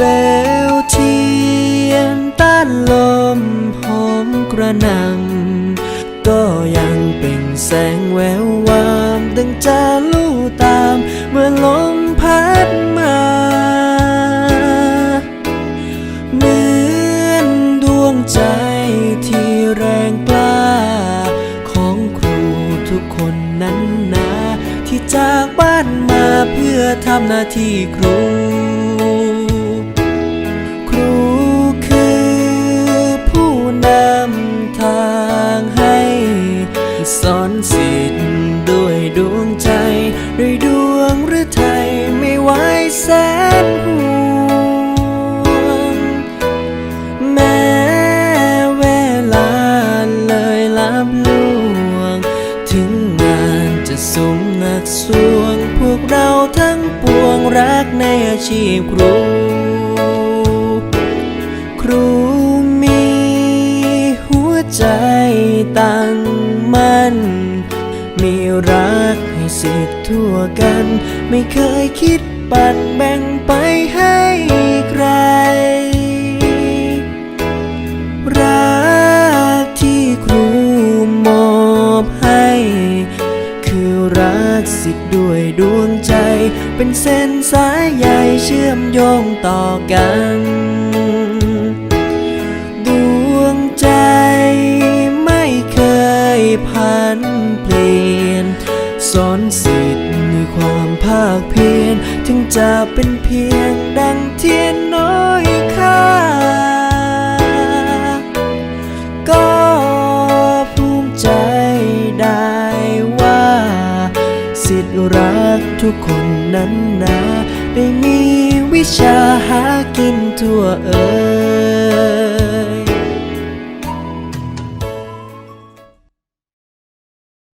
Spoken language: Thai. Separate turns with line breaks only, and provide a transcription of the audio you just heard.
เปลวเทียนต้านลมหอมกระหนำก็ยังเปล่งแสงแวววามดังจะลู่ตามเมื่อลมพัดมาเหมือนดวงใจที่แรงกล้า ของครูทุกคนนั้นนาที่จากบ้านมาเพื่อทำหน้าที่ครู สิทธิ์ด้วยดวงใจด้วยดวงหรือไทยไม่ไหวแสนห่วง แม้เวลาเลยลับลวง ถึงงานจะสูงหนักสวง พวกเราทั้งปวงรักในอาชีพครู ครูมีหัวใจตั้งมั่น มีรักให้สิทธิ์ทั่วกัน ไม่เคยคิดปัดแบ่งไปให้ใคร รักที่ครูมอบให้ คือรักสิทธิ์ด้วยดวงใจ เป็นเส้นสายใยเชื่อมโยงต่อกันดวงใจไม่เคยพันเปลี่ยน สอนสิทธิ์ด้วยความภาคเพียรถึงจะเป็นเพียงดังเทียนน้อยค่าก็ภูมิใจได้ว่า สิทธิ์รักทุกคนนั้นนะ ได้มีวิชาหากินทั่วเอ่